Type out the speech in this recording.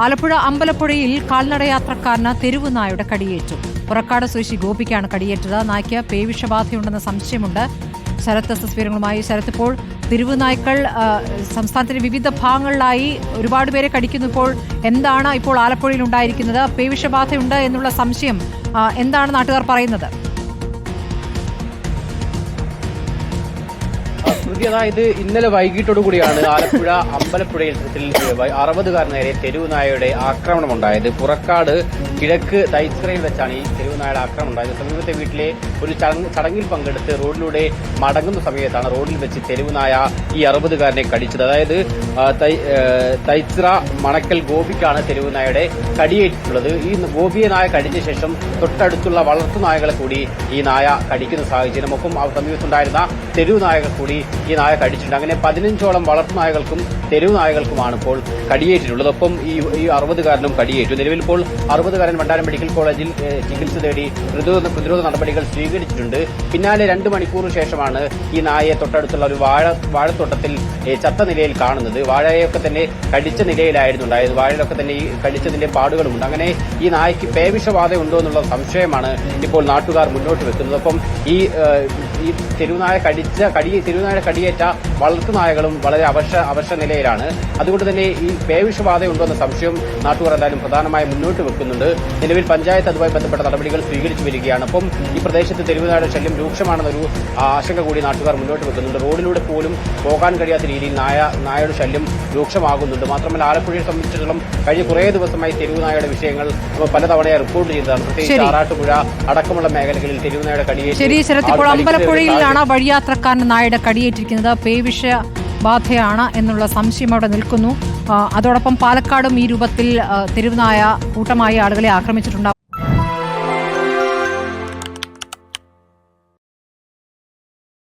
ആലപ്പുഴ അമ്പലപ്പുഴയിൽ കാൽനടയാത്രക്കാരന് തെരുവ് നായുടെ കടിയേറ്റു. പുറക്കാട് സ്വദേശി ഗോപിക്കാണ് കടിയേറ്റത്. നായ്ക്ക് പേവിഷബാധയുണ്ടെന്ന സംശയമുണ്ട്. ശരത്ത് വിവരങ്ങളുമായി ശരത്ത് ഇപ്പോൾ തെരുവ് നായ്ക്കൾ സംസ്ഥാനത്തിന്റെ വിവിധ ഭാഗങ്ങളിലായി ഒരുപാട് പേരെ കടിക്കുന്നു ഇപ്പോൾ. എന്താണ് ഇപ്പോൾ ആലപ്പുഴയിൽ ഉണ്ടായിരിക്കുന്നത്? പേവിഷബാധയുണ്ട് എന്നുള്ള സംശയം എന്താണ് നാട്ടുകാർ പറയുന്നത്? ആ, ഇത് ഇന്നലെ വൈകിട്ടോടു കൂടിയാണ് ആലപ്പുഴ അമ്പലപ്പുഴയിൽ അറുപതുകാരൻ നേരെ തെരുവ് നായയുടെ ആക്രമണം ഉണ്ടായത് പുറക്കാട് കിഴക്ക് തൈസ്രയിൽ വെച്ചാണ് ഈ തെരുവ് നായയുടെ ആക്രമണം ഉണ്ടായത് സമീപത്തെ വീട്ടിലെ ഒരു ചടങ്ങിൽ പങ്കെടുത്ത് റോഡിലൂടെ മടങ്ങുന്ന സമയത്താണ് റോഡിൽ വെച്ച് തെരുവ് നായ ഈ അറുപതുകാരനെ കടിച്ചത്. അതായത് ആ, തൈ- ഏ, തൈസ്ര മണക്കൽ ഗോപിക്കാണ് തെരുവ് നായയുടെ കടിയേറ്റിട്ടുള്ളത്. ഈ ഗോപിയെ നായ കടിച്ച ശേഷം തൊട്ടടുത്തുള്ള വളർത്തു നായകളെ കൂടി ഈ നായ കടിക്കുന്ന സാഹചര്യം. ഒപ്പം സമീപത്തുണ്ടായിരുന്ന തെരുവ് നായകൾ കൂടി ഈ നായ കടിച്ചിട്ടുണ്ട് അങ്ങനെ പതിനഞ്ചോളം വളർത്തു നായകൾക്കും തെരുവ് നായകൾക്കുമാണ് ഇപ്പോൾ കടിയേറ്റിട്ടുള്ളത്. ഒപ്പം ഈ ഈ അറുപതുകാരനും കടിയേറ്റു. നിലവിൽ ഇപ്പോൾ അറുപതുകാരൻ വണ്ടാനം മെഡിക്കൽ കോളേജിൽ ചികിത്സ തേടി പ്രതിരോധ പ്രതിരോധ നടപടികൾ സ്വീകരിച്ചിട്ടുണ്ട്. പിന്നാലെ രണ്ട് മണിക്കൂർ ശേഷമാണ് ഈ നായയെ തൊട്ടടുത്തുള്ള ഒരു വാഴ വാഴത്തോട്ടത്തിൽ ചത്ത നിലയിൽ കാണുന്നത്. വാഴയൊക്കെ തന്നെ കടിച്ച നിലയിലായിരുന്നു ഉണ്ടായത്. വാഴയിലൊക്കെ തന്നെ ഈ കടിച്ചതിന്റെ പാടുകളുമുണ്ട്. അങ്ങനെ ഈ നായയ്ക്ക് പേവിഷബാധ ഉണ്ടോ എന്നുള്ള സംശയമാണ് ഇപ്പോൾ നാട്ടുകാർ മുന്നോട്ട് വെക്കുന്നത്. ഒപ്പം ഈ ഈ തെരുവുനായ കടിച്ച കടി തെരുവുനായ കടിയേറ്റ വളർത്തുനായകളും വളരെ അവശ അവശ നിലയിലാണ്. അതുകൊണ്ട് തന്നെ ഈ പേവിഷബാധ ഉണ്ടോ എന്ന സംശയം നാട്ടുകാർ എന്തായാലും പ്രധാനമായി മുന്നോട്ട് വെക്കുന്നുണ്ട്. നിലവിൽ പഞ്ചായത്ത് അതുമായി ബന്ധപ്പെട്ട നടപടികൾ സ്വീകരിച്ചു വരികയാണ്. അപ്പം ഈ പ്രദേശത്ത് തെരുവുനായുടെ ശല്യം രൂക്ഷമാണെന്നൊരു ആശങ്ക കൂടി നാട്ടുകാർ മുന്നോട്ട് വെക്കുന്നുണ്ട്. റോഡിലൂടെ പോലും പോകാൻ കഴിയാത്ത രീതിയിൽ നായ നായയുടെ ശല്യം രൂക്ഷമാകുന്നുണ്ട്. മാത്രമല്ല ആലപ്പുഴയെ സംബന്ധിച്ചിടത്തോളം കഴിഞ്ഞ കുറേ ദിവസമായി തെരുവുനായയുടെ വിഷയങ്ങൾ പലതവണയായി റിപ്പോർട്ട് ചെയ്തതാണ്. പ്രത്യേകിച്ച് ആറാട്ടുപുഴ അടക്കമുള്ള മേഖലകളിൽ തെരുവുനായയുടെ കടിയേറ്റ് ശരി വഴിയാത്രക്കാരൻ നായുടെ കടിയേറ്റിരിക്കുന്നത്. പേവിഷ ബാധയാണ് എന്നുള്ള സംശയം അവിടെ നിൽക്കുന്നു. അതോടൊപ്പം പാലക്കാടും ഈ രൂപത്തിൽ തെരുവുനായ തെരുവ് നായ കൂട്ടമായി ആളുകളെ ആക്രമിച്ചിട്ടുണ്ട്